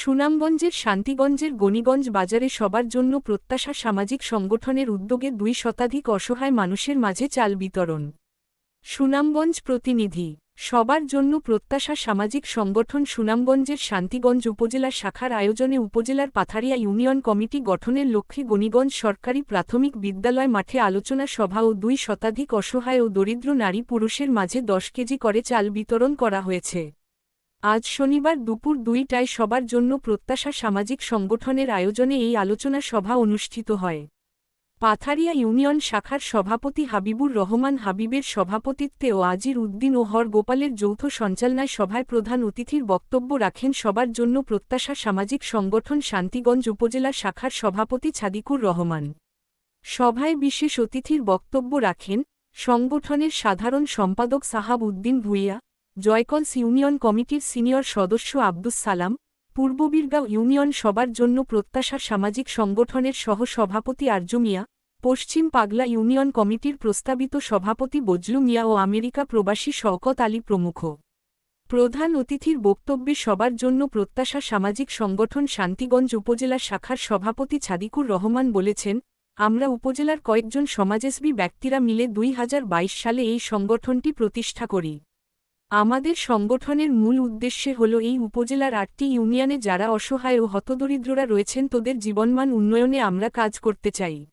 সুনামগঞ্জের শান্তিগঞ্জের গণিগঞ্জ বাজারে সবার জন্য প্রত্যাশা সামাজিক সংগঠনের উদ্যোগে দুই শতাধিক অসহায় মানুষের মাঝে চাল বিতরণ। সুনামগঞ্জ প্রতিনিধি, সবার জন্য প্রত্যাশা সামাজিক সংগঠন সুনামগঞ্জের শান্তিগঞ্জ উপজেলা শাখার আয়োজনে উপজেলার পাথারিয়া ইউনিয়ন কমিটি গঠনের লক্ষ্যে গণিগঞ্জ সরকারি প্রাথমিক বিদ্যালয় মাঠে আলোচনা সভা ও দুই শতাধিক অসহায় ও দরিদ্র নারী পুরুষের মাঝে দশ কেজি করে চাল বিতরণ করা হয়েছে। আজ শনিবার দুপুর দুইটায় সবার জন্য প্রত্যাশা সামাজিক সংগঠনের আয়োজনে এই আলোচনা সভা অনুষ্ঠিত হয়। পাথারিয়া ইউনিয়ন শাখার সভাপতি হাবিবুর রহমান হাবিবের সভাপতিত্বে ও আজির উদ্দিন ও হর গোপালের যৌথ সঞ্চালনায় সভায় প্রধান অতিথির বক্তব্য রাখেন সবার জন্য প্রত্যাশা সামাজিক সংগঠন শান্তিগঞ্জ উপজেলা শাখার সভাপতি ছাদিকুর রহমান। সভায় বিশেষ অতিথির বক্তব্য রাখেন সংগঠনের সাধারণ সম্পাদক সাহাব উদ্দিন ভুইয়া জয়কলস ইউনিয়ন কমিটির সিনিয়র সদস্য আব্দুস সালাম পূর্ববীরগাঁও ইউনিয়ন সবার জন্য প্রত্যাশা সামাজিক সংগঠনের সহ-সভাপতি আর্য মিয়া, পশ্চিম পাগলা ইউনিয়ন কমিটির প্রস্তাবিত সভাপতি বজলু মিয়া ও আমেরিকা প্রবাসী শওকত আলী প্রমুখ। প্রধান অতিথির বক্তব্যে সবার জন্য প্রত্যাশা সামাজিক সংগঠন শান্তিগঞ্জ উপজেলা শাখার সভাপতি ছাদিকুর রহমান বলেছেন, আমরা উপজেলার কয়েকজন সমাজেসবী ব্যক্তিরা মিলে দুই হাজার বাইশ সালে এই সংগঠনটি প্রতিষ্ঠা করি। আমাদের সংগঠনের মূল উদ্দেশ্যে হল এই উপজেলার আটটি ইউনিয়নে যারা অসহায় ও হতদরিদ্ররা রয়েছেন তোদের জীবনমান উন্নয়নে আমরা কাজ করতে চাই।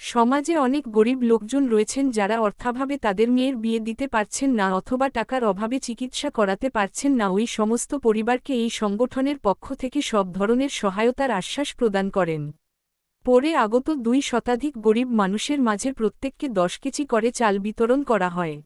সমাজে অনেক গরিব লোকজন রয়েছেন যারা অর্থাভাবে তাদের মেয়ের বিয়ে দিতে পারছেন না অথবা টাকার অভাবে চিকিৎসা করাতে পারছেন না ওই সমস্ত পরিবারকে এই সংগঠনের পক্ষ থেকে সব ধরনের সহায়তার আশ্বাস প্রদান করেন। পরে আগত দুই শতাধিক গরিব মানুষের মাঝে প্রত্যেককে দশ কেজি করে চাল বিতরণ করা হয়।